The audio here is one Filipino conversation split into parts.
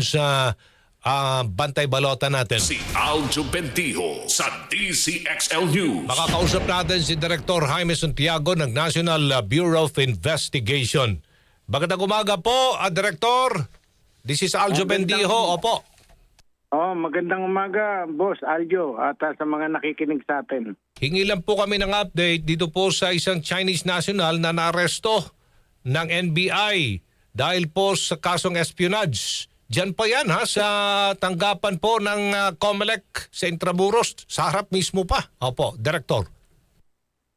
sa ah, bantay balota natin. Si Aljo Bendijo sa DCXL News. Makakausap natin si Director Jaime Santiago ng National uh, Bureau of Investigation. Magandang umaga po, ah, Director. This is Aljo Magandang- Bendijo. Opo. Oh, magandang umaga, Boss Aljo, at ah, sa mga nakikinig sa atin. Hingi lang po kami ng update dito po sa isang Chinese national na naaresto ng NBI dahil po sa kasong espionage. Diyan pa yan ha, sa tanggapan po ng uh, COMELEC sa Intramuros, sa harap mismo pa. Opo, Director.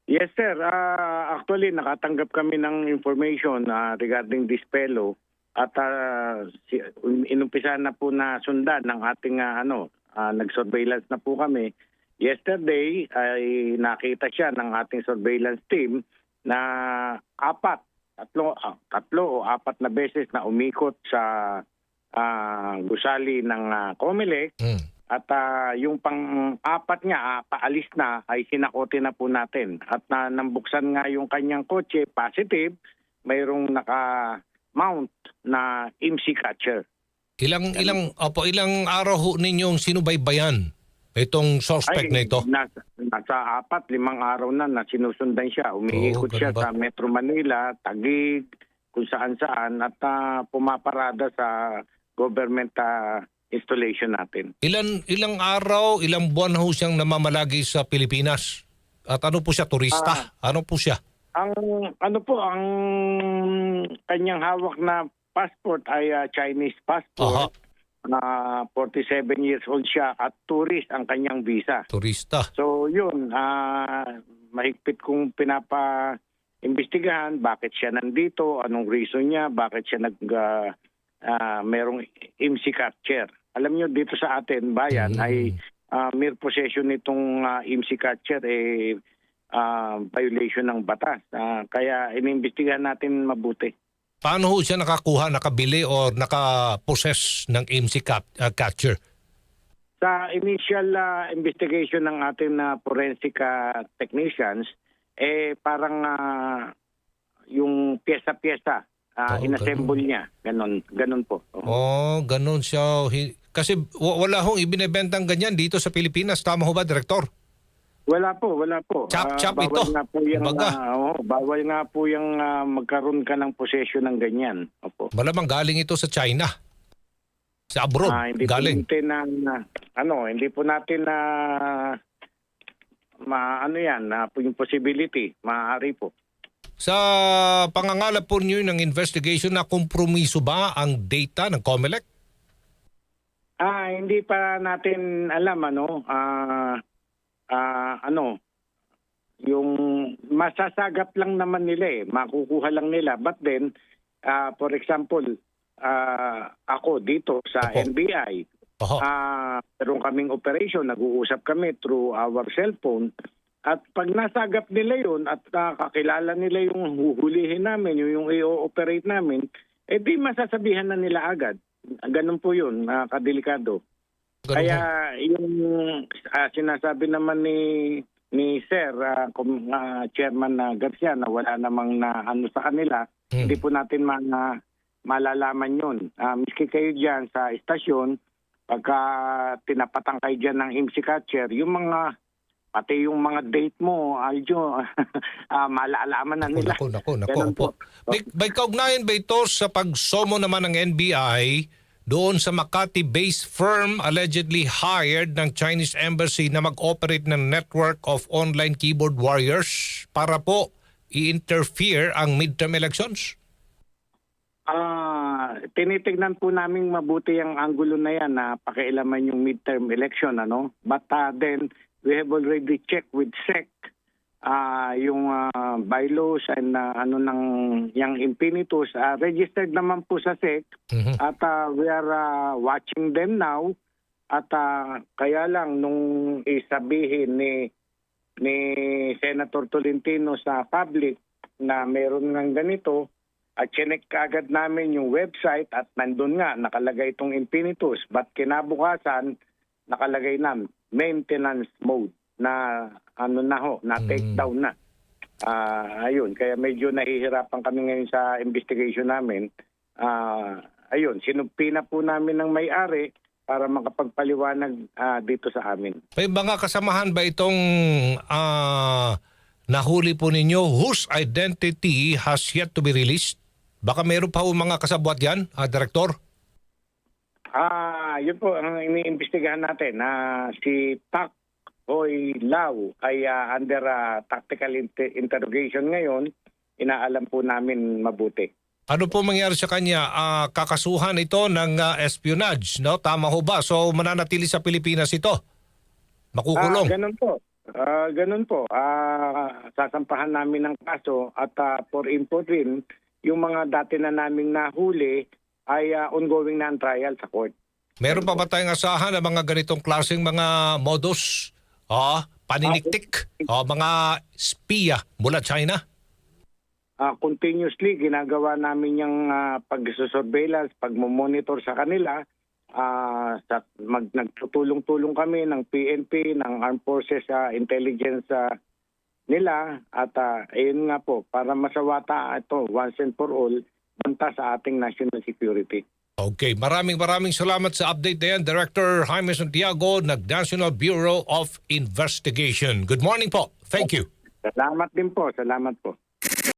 Yes, sir. Ah, actually, nakatanggap kami ng information ah, regarding this fellow at si, inumpisahan na po na sundan ng ating ah, ano, ah, nag-surveillance na po kami. Yesterday ay nakita siya ng ating surveillance team na apat, tatlo, ah, tatlo o apat na beses na umikot sa ah, gusali ng ah, COMELEC Hmm. At ah, yung pang-apat nga, ah, paalis na, ay sinakote na po natin. At na nambuksan nga yung kanyang kotse, positive, mayroong naka-mount na IMSI catcher. Ilang ilang opo ilang araw ho ninyong sinubaybayan itong suspect na ito? Nasa, nasa apat, limang araw na na sinusundan siya. Oo, Umiikot siya ba? sa Metro Manila, Taguig, kung saan-saan, at ah, pumaparada sa government ah, installation natin. Ilan ilang araw, ilang buwan ho siyang namamalagi sa Pilipinas? At ano po siya, turista? ano po siya? Ang ano po ang kanyang hawak na passport ay ah, Chinese passport. Na 47 years old siya at tourist ang kanyang visa. Turista. So yun, ah mahigpit kong pinapa imbestigahan bakit siya nandito, anong reason niya, bakit siya nag ah, ah, merong IMSI capture. Alam niyo dito sa atin bayan Mm. ay ah, mere possession nitong ah, IMSI catcher eh ah, violation ng batas. Ah, kaya inimbestigahan natin mabuti. Paano ho siya nakakuha, nakabili o nakapossess ng MC cap, uh, catcher? Sa initial ah, investigation ng ating na forensic ah, technicians, eh parang ah, yung pyesa-pyesa ah, Oo, inassemble niya. Ganon, ganon po. Oo. Oh, ganun siya. Kasi wa- wala hong ibinebentang ganyan dito sa Pilipinas. Tama ho ba, Direktor? Wala po, wala po. Chop, Ah, chop bawal ito. Nga po yung, Kumbaga. ah, oo, bawal nga po yung ah, magkaroon ka ng possession ng ganyan. Opo. Malamang galing ito sa China. Sa abroad. Ah, hindi galing. po natin na, na- ano, hindi po natin na ma ano yan, na po yung possibility, maaari po. Sa pangangalap po niyo ng investigation na kompromiso ba ang data ng COMELEC? Ah, hindi pa natin alam ano, ah ah, ano, yung masasagap lang naman nila eh, makukuha lang nila. But then, ah, for example, ah, ako dito sa Opo. NBI, Oho. ah meron kaming operation, nag-uusap kami through our cellphone. At pag nasagap nila yun at nakakilala nila yung huhulihin namin, yung, yung i-operate namin, eh di masasabihan na nila agad. Ganun po yun, kadelikado. Ganun Kaya yung ah, sinasabi naman ni ni Sir kum- ah, Chairman na Garcia na wala namang na ano sa kanila, Hmm. hindi po natin ma malalaman yun. Ah, miski kayo diyan sa estasyon, pagka tinapatan kayo dyan ng IMSI catcher, yung mga pati yung mga date mo, Aljo, ah, malalaman na nila. Naku, naku, Ganun opo. po. May, may kaugnayan ba ito sa pagsomo naman ng NBI doon sa Makati-based firm allegedly hired ng Chinese Embassy na mag-operate ng network of online keyboard warriors para po i-interfere ang midterm elections? Ah, tinitignan po namin mabuti ang anggulo na yan na pakialaman yung midterm election ano. But ah, then we have already checked with SEC ah yung ah, bylaws and ah, ano ng yung impinitus Ah, registered naman po sa SEC. Mhm. at ah, we are ah, watching them now. At ah, kaya lang nung isabihin ni ni Senator Tolentino sa public na meron ng ganito at chinek agad namin yung website at nandun nga nakalagay itong Infinitus but kinabukasan nakalagay na maintenance mode na ano na ho, na take Mm. down na. Ah, ayun, kaya medyo nahihirapan kami ngayon sa investigation namin. Ah, ayun, sinumpi na po namin ng may-ari para makapagpaliwanag ah, dito sa amin. May mga kasamahan ba itong ah, nahuli po ninyo whose identity has yet to be released? Baka meron pa po mga kasabwat yan, ah, Director? Ah, yun po ang iniimbestigahan natin na si Tak Hoy Lau ay ah, under ah, tactical inter- interrogation ngayon. Inaalam po namin mabuti. Ano po mangyari sa kanya? Ah, kakasuhan ito ng ah, espionage, no? Tama ho ba? So mananatili sa Pilipinas ito? Ah, Makukulong? ganun po. Ah, ganun po. Ah, sasampahan namin ng kaso at ah, for info rin, yung mga dati na naming nahuli ay ah, ongoing na ang trial sa court. Meron pa ba tayong asahan ng mga ganitong klaseng mga modus? Ah, paniniktik? Ah, mga spiya mula China? Ah, continuously ginagawa namin yung ah, pag-surveillance, pag-monitor sa kanila. Ah, sa mag nagtutulong-tulong kami ng PNP, ng Armed Forces sa intelligence ah, nila at ah, ayun nga po para masawata ito once and for all banta sa ating national security. Okay, maraming maraming salamat sa update na yan, Director Jaime Santiago ng National Bureau of Investigation. Good morning po. Thank you. Salamat din po, salamat po.